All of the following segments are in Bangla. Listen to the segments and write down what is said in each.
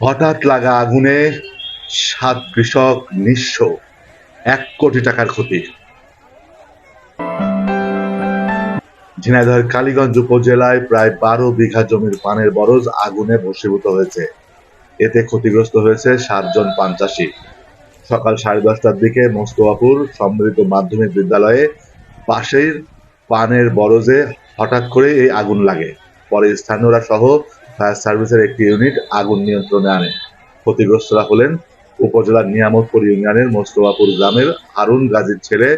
হঠাৎ লাগা আগুনে সাত কৃষক নিঃস্ব। এক কোটি টাকার ক্ষতি। ঝিনাইদহের কালীগঞ্জ উপজেলায় প্রায় বারো বিঘা জমির পানের বরজ আগুনে ভস্মীভূত হয়েছে। এতে ক্ষতিগ্রস্ত হয়েছে সাতজন পান চাষি সকাল সাড়ে দশটার দিকে মোস্তফাপুর সম্মিলিত মাধ্যমিক বিদ্যালয়ে পাশের পানের বরজে হঠাৎ করে এই আগুন লাগে। পরে স্থানীয়রা সহ ফায়ার সার্ভিসের একটি ইউনিট আগুন নিয়ন্ত্রণে আনে। ক্ষতিগ্রস্তরা হলেন উপজেলার নিয়ামতপুর ইউনিয়নের মোস্তফাপুর গ্রামের আরুন গাজীর ছেলে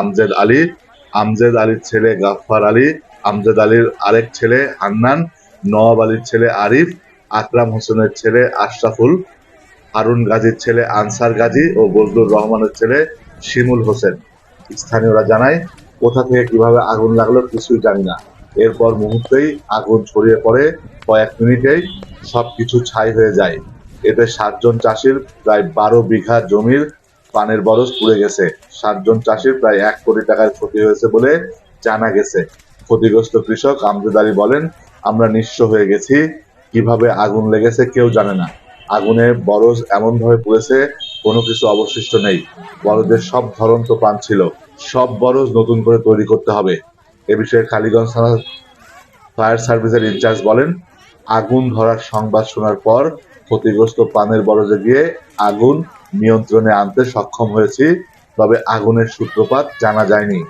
আমজেদ আলী, আমজেদ আলীর ছেলে গাফফার আলী, আমজেদ আলীর আরেক ছেলে হান্নান, নওয়াব আলীর ছেলে আরিফ, আকরাম হোসেনের ছেলে আশরাফুল আরুন গাজীর ছেলে আনসার গাজী ও বজলুর রহমানের ছেলে শিমুল হোসেন। স্থানীয়রা জানায়, কোথা থেকে কীভাবে আগুন লাগল কিছুই জানি না। এরপর মুহূর্তেই আগুন ছড়িয়ে পড়ে। কয়েক মিনিটেই সবকিছু ছাই হয়ে যায়। এতে সাতজন চাষির প্রায় বারো বিঘা জমির পানের বরজ পুড়ে গেছে। সাতজন চাষির প্রায় এক কোটি টাকার ক্ষতি হয়েছে বলে জানা গেছে। ক্ষতিগ্রস্ত কৃষক আমজেদ আলী বলেন, আমরা নিঃস্ব হয়ে গেছি। কীভাবে আগুন লেগেছে কেউ জানে না। আগুনে বরজ এমনভাবে পুড়েছে, কোনো কিছু অবশিষ্ট নেই। বরজের সব ধরন্ত পান ছিল। সব বরজ নতুন করে তৈরি করতে হবে। এ বিষয়ে কালীগঞ্জ থানা ফায়ার সার্ভিসের ইনচার্জ বলেন, আগুন ধরার সংবাদ শোনার পর ক্ষতিগ্রস্ত পানের বরজে গিয়ে আগুন নিয়ন্ত্রণে আনতে সক্ষম হয়েছি, তবে আগুনের সূত্রপাত জানা যায়নি।